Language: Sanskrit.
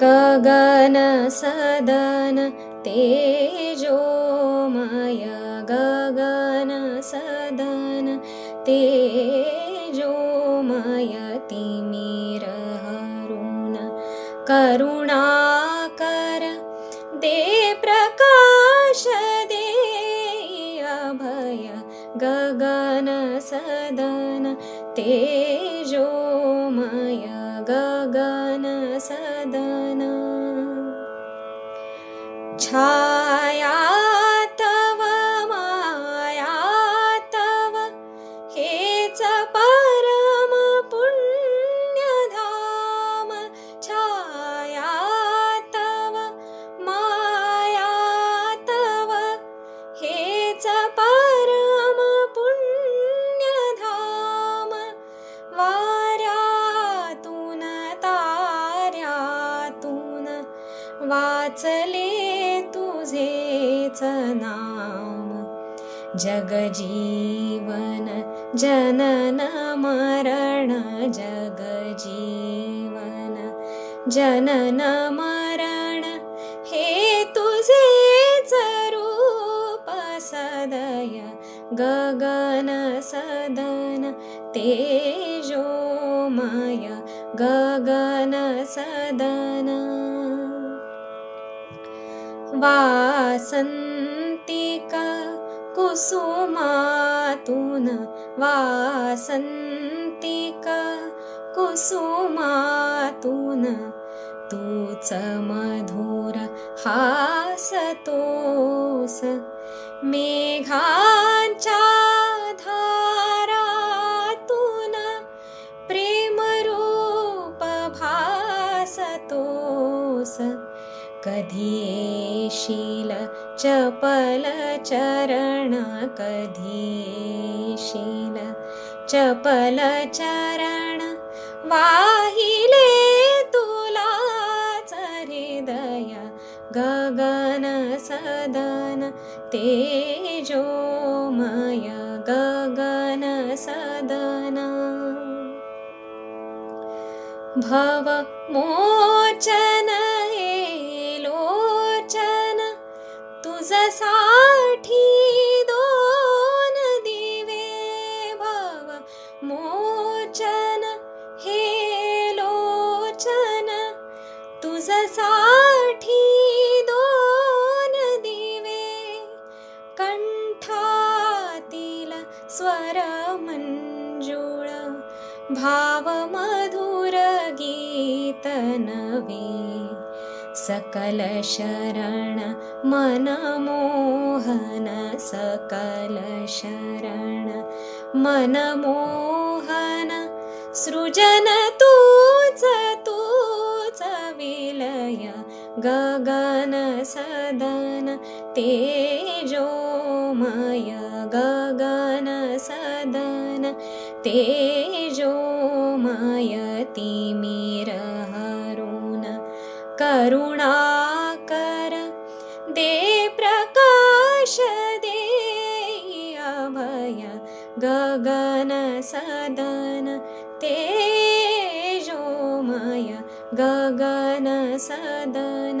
गगन सदन तेजोमय गगन सदन तेजोमय तिमिरहरुण करुणाकर दे प्रकाश दे अभय गगन सदन तेजोमय गगन सदन वाचले तुझेच नाम। जगजीवन जनन मरण। जगजीवन जनन मरण। हे तुझेच रूप सदय गगन सदन। तेजोमय गगन सदन वासन्तिका कुसुमातुन वासन्तिका कुसुमातुन तूच मधुर हासतोस मेघांच्या कधी येशील चपल चरण कधी येशील चपल चरण वाहिले तुलाच हृदय गगन सदन तेजोमय गगन सदन। भव मोचन तुझसाठी दोन दिवे भव मोचन हे लोचन तुझसाठी दोन दिवे कंठातील स्वर मंजुळ भाव मधुर गीत नवे सकल शरण मनमोहन सकल शरण मनमोहन सृजन तूच तूच विलय गगन सदन तेजोमय गगन सदन तेजोमय तिमिरहरुण करुणाकर दे प्रकाश दे अभय गगन सदन तेजोमय गगन सदन